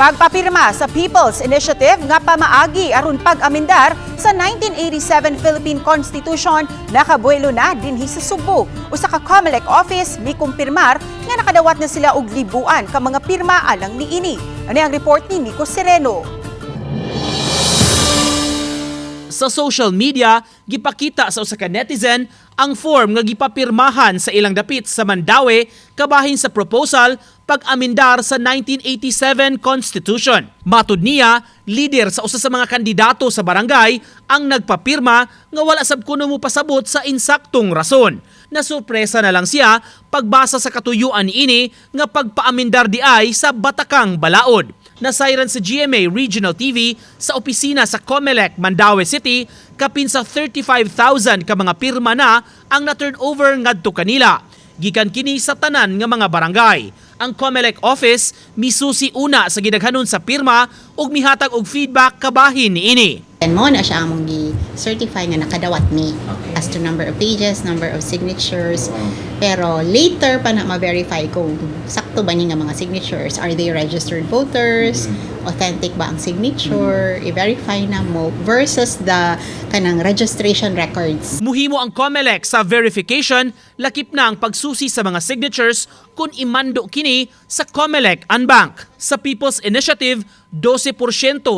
Pagpapirma sa People's Initiative nga pamaagi aron pag-amendar sa 1987 Philippine Constitution nakabuelo na dinhi sa Subo. Usa ka COMELEC office mi kumpirmar nga nakadawat na sila og libuan ka mga pirma alang niini. Ano ang report ni Nico Sereno? sa social media gipakita sa usa ka netizen ang form nga gipapirmahan sa ilang dapit sa Mandawi kabahin sa proposal pag-amendar sa 1987 Constitution. Matud niya, leader sa usa sa mga kandidato sa barangay ang nagpapirma nga wala sab kuno mo pasabot sa insaktong rason. Nasurpresa na lang siya pagbasa sa katuyuan niini nga pagpaamendar di ay sa Batakang Balaod nasayran sa GMA Regional TV sa opisina sa Comelec, Mandaue City, kapin sa 35,000 ka mga pirma na ang na-turnover ngadto kanila. Gikan kini sa tanan nga mga barangay. Ang Comelec office misusi una sa gidaghanon sa pirma ug mihatag og feedback kabahin niini. And mo na siya among gi-certify nga nakadawat ni as to number of pages, number of signatures. Pero later pa na ma-verify kung sakto ba ni nga mga signatures. Are they registered voters? Authentic ba ang signature? I-verify na mo versus the kanang registration records. Muhimo ang COMELEC sa verification, lakip na ang pagsusi sa mga signatures kung imando kini sa COMELEC Unbank. Sa People's Initiative, 12%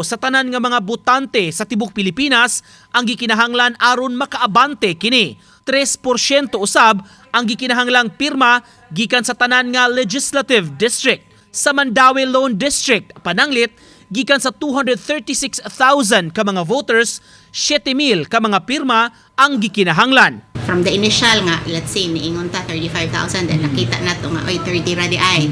sa tanan nga mga butante sa tibok Pilipinas ang gikinahanglan aron makaabante kini. 3% usab ang gikinahanglang pirma gikan sa tanan nga legislative district. Sa Mandawi Lone District, pananglit, gikan sa 236,000 ka mga voters, 7,000 ka mga pirma ang gikinahanglan. From the initial nga, let's say, niingon ta 35,000, then nakita na to nga, oy, 30 ra di ay.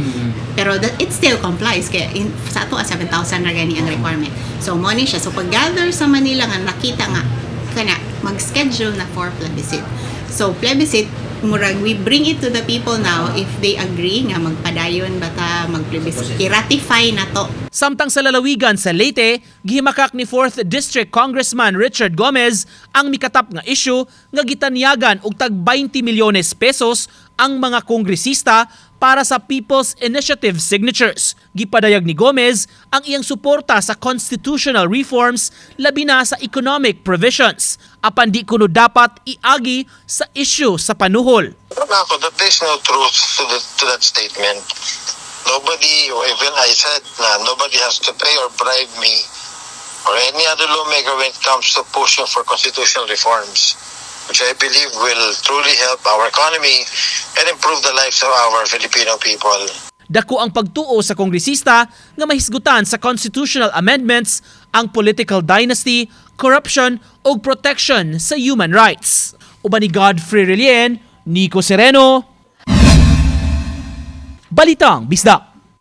Pero that, it still complies. Kaya in, sa ato, ah, 7,000 na gani ang requirement. So, mo ni siya. So, pag-gather sa Manila nga, nakita nga, kana, mag-schedule na for plebiscite. So, plebiscite, murag, we bring it to the people now if they agree nga magpadayon bata mag-plebiscite. I-ratify na to. Samtang sa lalawigan sa Leyte, gihimakak ni 4th District Congressman Richard Gomez ang mikatap nga issue nga gitanyagan og tag 20 milyones pesos ang mga kongresista para sa People's Initiative signatures. Gipadayag ni Gomez ang iyang suporta sa constitutional reforms labi na sa economic provisions. Apan di kuno dapat iagi sa issue sa panuhol. Nako, that there's no truth to, the, to that statement. Nobody, or even I said na nobody has to pay or bribe me or any other lawmaker when it comes to pushing for constitutional reforms, which I believe will truly help our economy and improve the lives of our Filipino people. Dako ang pagtuo sa kongresista nga mahisgutan sa constitutional amendments ang political dynasty, corruption o protection sa human rights. Uban ni Godfrey Relien, Nico Sereno, Balitang Bisdak.